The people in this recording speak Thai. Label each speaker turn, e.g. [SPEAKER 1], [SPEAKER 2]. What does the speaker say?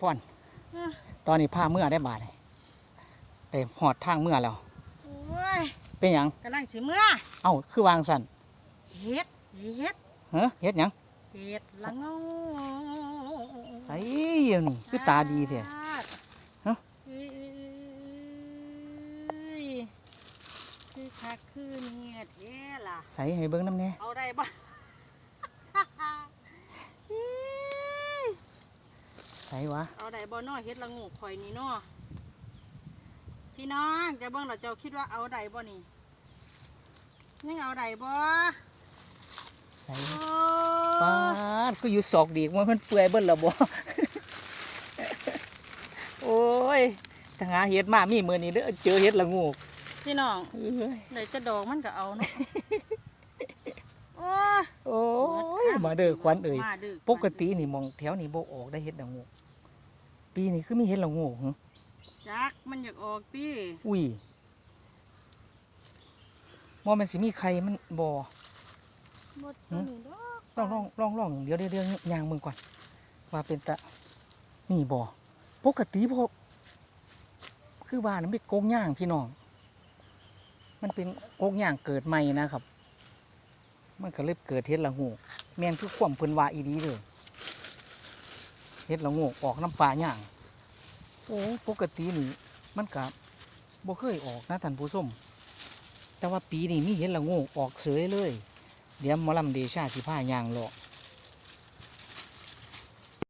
[SPEAKER 1] พ่อน
[SPEAKER 2] อะ
[SPEAKER 1] ตอนนี้พาเมื่อได้บาทเอ้หอดทางเมื่อแล้ว
[SPEAKER 2] โอ้ย
[SPEAKER 1] เป็นหยัง
[SPEAKER 2] กำลังสิเมื่อ
[SPEAKER 1] เอ้าคือวางสัน
[SPEAKER 2] เฮ็ดเฮ็ด
[SPEAKER 1] เฮ้เฮ็ดหยัง
[SPEAKER 2] เฮ็ดละเงา
[SPEAKER 1] ไอ้เดี๋ยวนี่คือตาดีเถอะฮะ
[SPEAKER 2] เอ้ยคือคักคือเงียดแท้ล่ะ
[SPEAKER 1] ใส่ให้เบิ้งน้ำแน่
[SPEAKER 2] เอาได้บ่
[SPEAKER 1] ใส่วะ
[SPEAKER 2] เอาได้บ่น้อเฮ็ดละงูข่อยนี่น้อพี่น้องจะเบิ่งเราเจ้าคิดว่าเอาได้บ่นี่ยังเอาได้บ่
[SPEAKER 1] ใส่
[SPEAKER 2] โอ้
[SPEAKER 1] ปาดก็อยู่ศอกดีกว่ามันเปื่อยเบิ้ลและบ่ โอ้ยถ้าหาเฮ็ดมามีมือนี้เด้อเจอเฮ็ดละงู
[SPEAKER 2] พี่น้อง
[SPEAKER 1] เอ้ย
[SPEAKER 2] ได้จะดอกมันก็เอาเนาะ โอ้ย
[SPEAKER 1] โอ้ย มาเด้อควันเอ่ย
[SPEAKER 2] มาเด้อ
[SPEAKER 1] ปกตินี่มองแถวนี้บ่ออกได้เฮ็ดละงูปีนี้คือมีเฮ็ดละงูหึ
[SPEAKER 2] จักมันอยากออกติ
[SPEAKER 1] อุ้ยว่ามันสิมีใครมันบ่
[SPEAKER 2] หมดตัวนี้ดอก
[SPEAKER 1] ต้องลองลองลองเดี๋ยวเดี๋ยวเดี๋ยวยางมึงก่อน ว่าเป็นตะนี่บ่ปกติพอคือว่ามันเป็นโกงย่างพี่น้อง มันเป็นโกงย่างเกิดใหม่นะครับ มันก็เลยเกิดเฮ็ดละงูแม่นคือความเพิ่นว่าอีดีเลยเฮ็ดละงูออกน้ำปลาย่าง โอ้ปกตินี่มันกับบ่เคยออกนะท่านผู้ชมแต่ว่าปีนี้มีเห็ดละงูออกเสยเลย เดี๋ยวมอลำเดชาสิพายางหลอก